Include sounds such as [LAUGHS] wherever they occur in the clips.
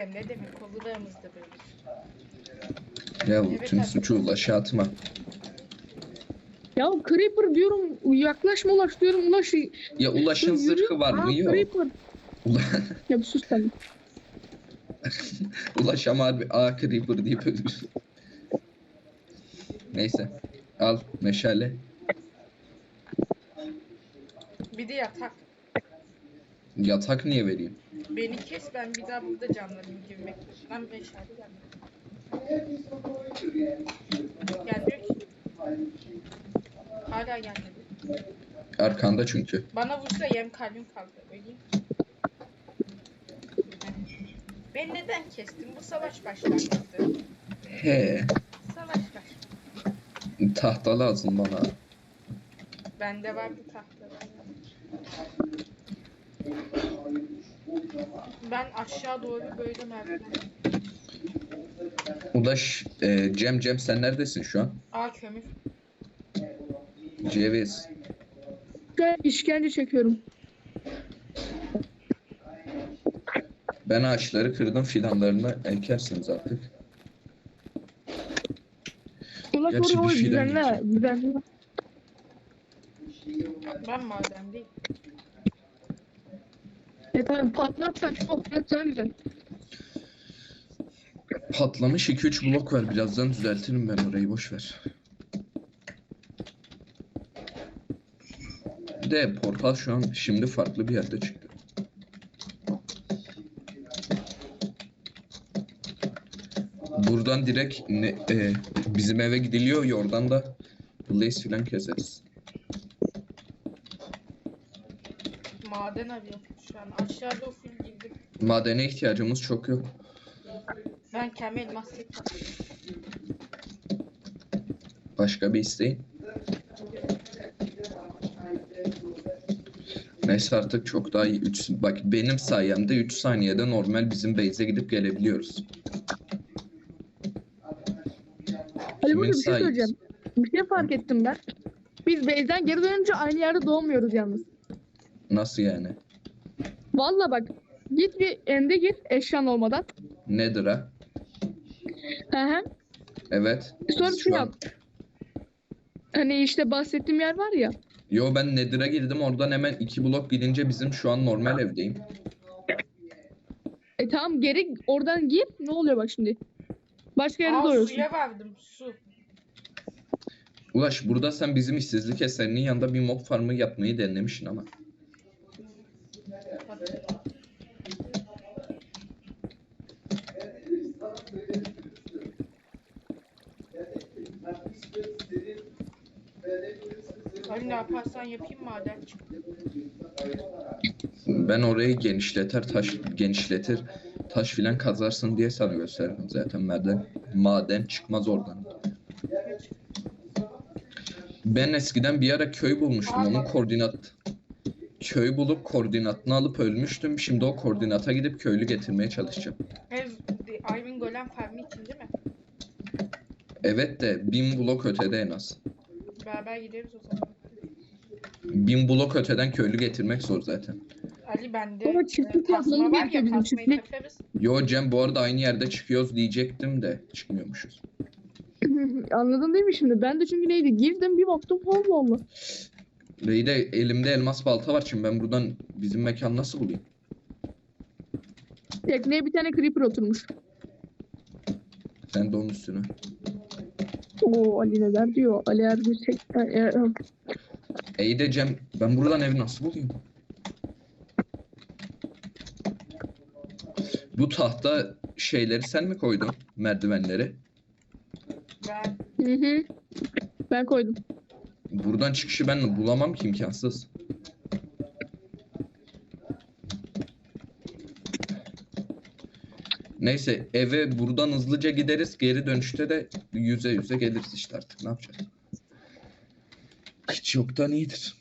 Ne demek kollarımızda böyle. Ya Evet, tüm abi. suçu Ulaş'a atma. Ya Creeper diyorum yaklaşma ulaş diyorum ulaş. Ya Ulaş'ın Yürü. zırhı var mı? Yok. Creeper. Ula- Ya bir sus sen. [LAUGHS] Ulaş ama harbi A Creeper deyip ölür. Neyse. Al meşale. Bir de yatak. Yatak niye vereyim? Beni kes ben bir daha burada canlanayım girmek. Lan meşale gelmedi. Gelmiyor ki. Hala gelmedi. Arkanda çünkü. Bana vursa yem kalbim kaldı. Öleyim. Ben neden kestim? Bu savaş başlangıcı. He. Savaş baş. Tahta lazım bana. Bende var bir tahta. Ben aşağı doğru böyle merdiven. Ulaş, e, Cem Cem sen neredesin şu an? Aa kömür. Ceviz. Ben işkence çekiyorum. Ben ağaçları kırdım fidanlarını ekersiniz artık. Ulaş Gerçi oraya bir o düzenle. Düzenle. Ben maden değil. E tamam patlatsan çok. Patlamış 2-3 blok var. Birazdan düzeltirim ben orayı boş ver. De portal şu an şimdi farklı bir yerde çıktı. Buradan direkt ne, e, bizim eve gidiliyor ya oradan da Blaze filan keseriz. Maden arıyorum şu an. Aşağıda o fil girdim. Madene ihtiyacımız çok yok. Ben kendi elmas yaptım. Başka bir isteğin? Neyse artık çok daha iyi. Üç, bak benim sayemde 3 saniyede normal bizim base'e gidip gelebiliyoruz. Ali burada Kimin bir şey sayesi? söyleyeceğim. Bir şey fark ettim ben. Biz base'den geri dönünce aynı yerde doğmuyoruz yalnız. Nasıl yani? Valla bak git bir ende git eşyan olmadan. Nedir ha? Hı hı. Evet. Sonra şu an- yap. Hani işte bahsettiğim yer var ya. Yo ben Nether'a girdim oradan hemen 2 blok gidince bizim şu an normal evdeyim. E tamam geri oradan gir. Ne oluyor bak şimdi. Başka yerde Aa doğuyorsun. suya verdim su. Ulaş burada sen bizim işsizlik eserinin yanında bir mob farmı yapmayı denemişsin ama. Hani ne yaparsan yapayım maden çık. Ben orayı genişleter taş genişletir taş filan kazarsın diye sana gösterdim zaten maden maden çıkmaz oradan. Ben eskiden bir ara köy bulmuştum onun koordinat köy bulup koordinatını alıp ölmüştüm. Şimdi o koordinata gidip köylü getirmeye çalışacağım. Ev Iron Golem farmı için değil mi? Evet de bin blok ötede en az. Beraber gideriz o zaman. Bin blok öteden köylü getirmek zor zaten. Ali bende Ama çiftlik e, tasma var ya bizim, tasmayı çiftlik. takarız. Yo Cem bu arada aynı yerde çıkıyoruz diyecektim de çıkmıyormuşuz. [LAUGHS] Anladın değil mi şimdi? Ben de çünkü neydi? Girdim bir baktım Allah Allah. Ve de elimde elmas balta var şimdi ben buradan bizim mekan nasıl bulayım? Tekneye bir tane creeper oturmuş. Sen de onun üstüne. Oo Ali neler diyor. Ali Erbil tek... e, e, İyi de Cem ben buradan evi nasıl bulayım? Bu tahta şeyleri sen mi koydun? Merdivenleri. Ben Hı hı. Ben koydum. Buradan çıkışı ben bulamam ki imkansız. Neyse eve buradan hızlıca gideriz. Geri dönüşte de yüze yüze geliriz işte artık. Ne yapacağız? Hiç yoktan iyidir.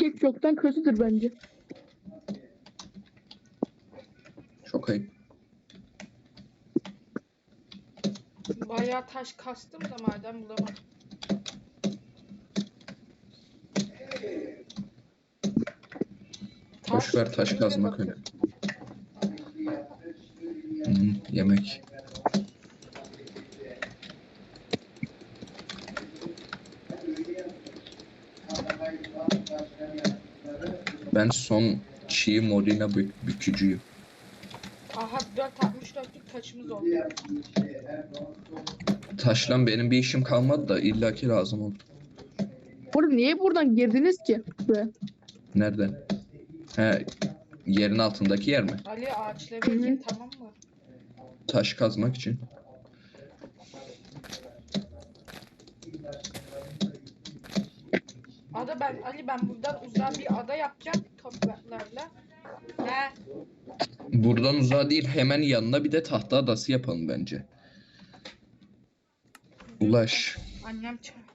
Hiç yoktan kötüdür bence. Çok ayıp. bayağı taş kastım da maden bulamadım. Boş ver taş kazmak önemli. Hmm, yemek. Ben son çiğ morina bük- bükücüyüm. Aha 4.64'lük taşımız oldu. Taşlan benim bir işim kalmadı da illaki lazım olur. Oğlum niye buradan girdiniz ki? Buraya. Nereden? He, yerin altındaki yer mi? Ali ağaçları ekin tamam mı? Taş kazmak için. Ada ben Ali ben buradan uzağa bir ada yapacağım topraklarla. He Buradan uzağa değil hemen yanına bir de tahta adası yapalım bence. Ulaş. annem çağır.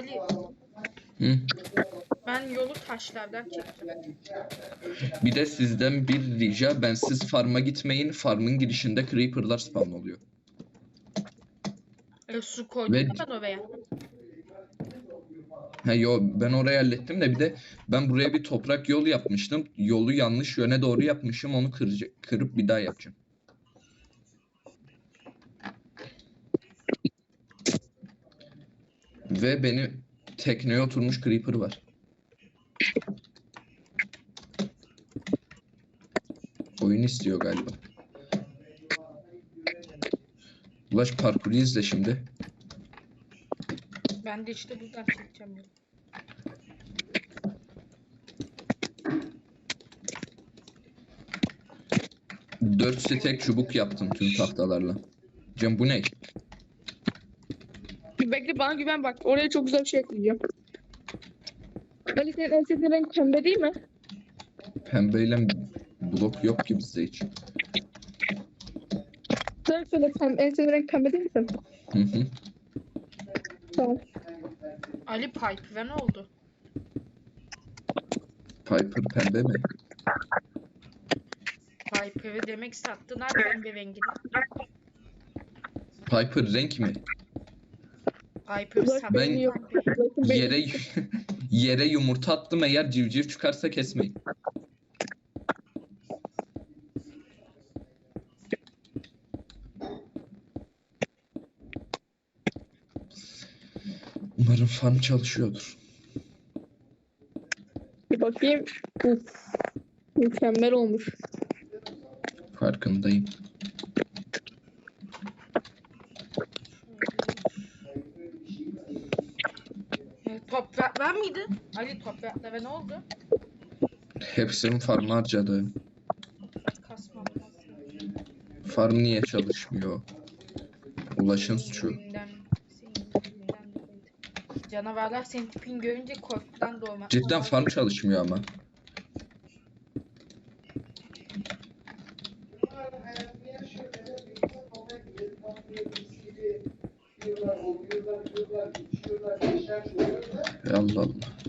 Ali Hı? ben yolu taşlardan çektim. Bir de sizden bir rica ben siz farma gitmeyin. Farmın girişinde creeper'lar spawn oluyor. E, su koydum Ve- ben oraya. He yo ben orayı hallettim de bir de ben buraya bir toprak yol yapmıştım. Yolu yanlış yöne doğru yapmışım. Onu kıracak, kırıp bir daha yapacağım. Ve beni tekneye oturmuş creeper var. Oyun istiyor galiba. Ulaş parkuru izle şimdi. Ben de işte buradan çekeceğim yolu. Dört stek çubuk yaptım tüm tahtalarla. Cem bu ne? Bekle bana güven bak. Oraya çok güzel bir şey ekleyeceğim. Ali senin en sevdiğin renk pembe değil mi? Pembeyle blok yok ki bizde hiç. Sen söyle pembe, en sevdiğin renk pembe değil misin? Hı hı. Tamam. Ali Piper'a ne oldu? Piper pembe mi? Piper'ı demek sattılar pembe rengini. Piper renk mi? Piper. Ben- [LAUGHS] Yere [LAUGHS] yere yumurta attım eğer civciv çıkarsa kesmeyin. Umarım farm çalışıyordur. Bir bakayım. Uf. Mükemmel olmuş. Farkındayım. E, Topraklar Ali topraklara ne oldu? Hepsinin farmı harcadı. Lazım. Farm niye çalışmıyor? Ulaşın suçu. Senin yüzünden dolayı. Canavarlar senin tipini görünce korkudan doğma. Cidden farm çalışmıyor ama. Allah Allah.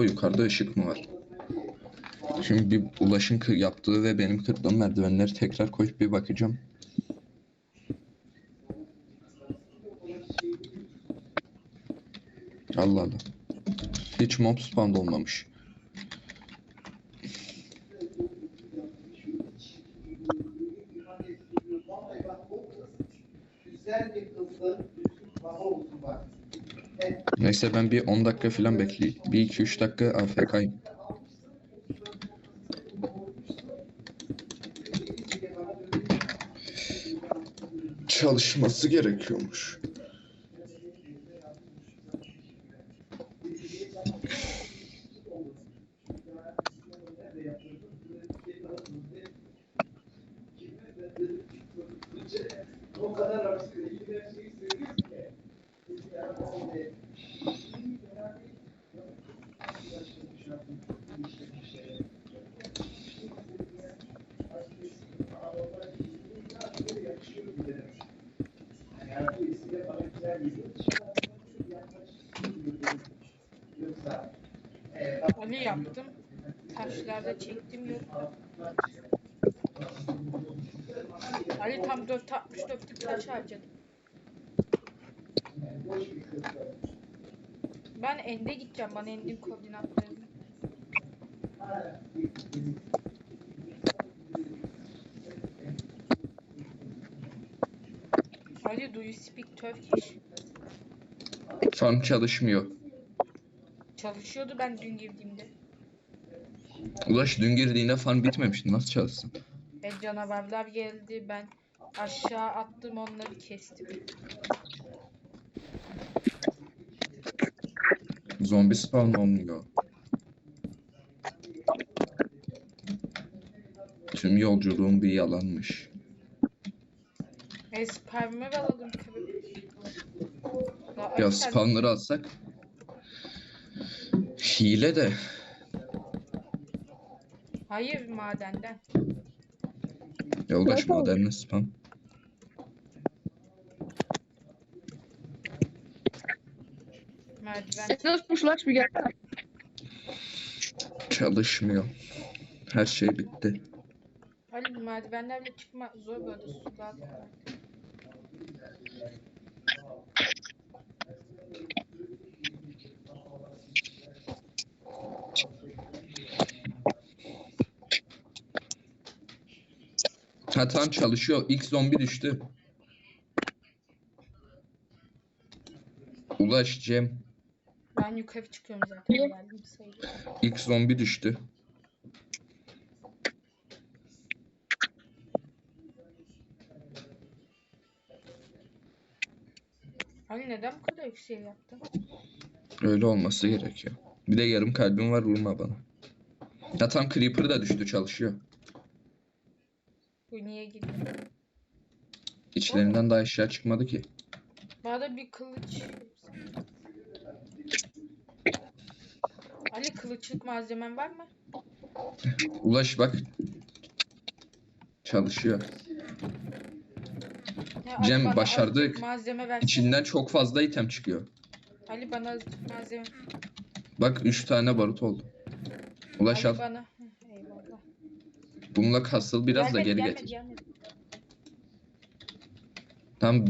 Acaba yukarıda ışık mı var? Şimdi bir Ulaş'ın yaptığı ve benim kırdığım merdivenleri tekrar koyup bir bakacağım. Allah Allah. Hiç mob spawn olmamış. Güzel bir kızdı, üzüm baba olsun bak. Neyse ben bir 10 dakika falan bekleyeyim. Bir 2-3 dakika AFK'yim. Çalışması gerekiyormuş. Ali yaptım. Taşlarda çektim yok. Ali tam 4.64'lük taş harcadım. Ben ende gideceğim. Bana endin koordinatlarını. Ali do you speak Turkish? Farm çalışmıyor. Çalışıyordu ben dün girdiğimde. Ulaş dün girdiğinde farm bitmemişti. Nasıl çalışsın? E canavarlar geldi ben aşağı attım onları kestim. Zombi spawn olmuyor. Tüm yolculuğum bir yalanmış. E spermi alalım kırıp. Ya, spawnları alsak hile de Hayır madenden. Ulaş Nasıl modernle spam. Merdiven. Nasıl Ulaş bir gel. Çalışmıyor. Her şey bitti. Ali merdivenlerle çıkma zor böyle su daha kolay. Ha tamam çalışıyor. İlk zombi düştü. Ulaş Cem. Ben yukarı çıkıyorum zaten geldim sayılır. İlk zombi düştü. Ali neden bu kadar yüksek yaptın? Öyle olması gerekiyor. Bir de yarım kalbim var vurma bana. Ya tam Creeper da düştü çalışıyor. Niye gidiyor? İçlerinden daha eşya çıkmadı ki. Bana bir kılıç. Ali kılıçlık malzemen var mı? Ulaş bak. Çalışıyor. Ya Ali Cem, bana başardık. azıcık Malzeme. İçinden çok fazla item çıkıyor. Ali bana azıcık malzeme. Bak 3 tane barut oldu. Ulaş Ali al. bana. Bununla kasıl biraz da Gelmedi, geri gelmedi, getir. gelmedi. Tam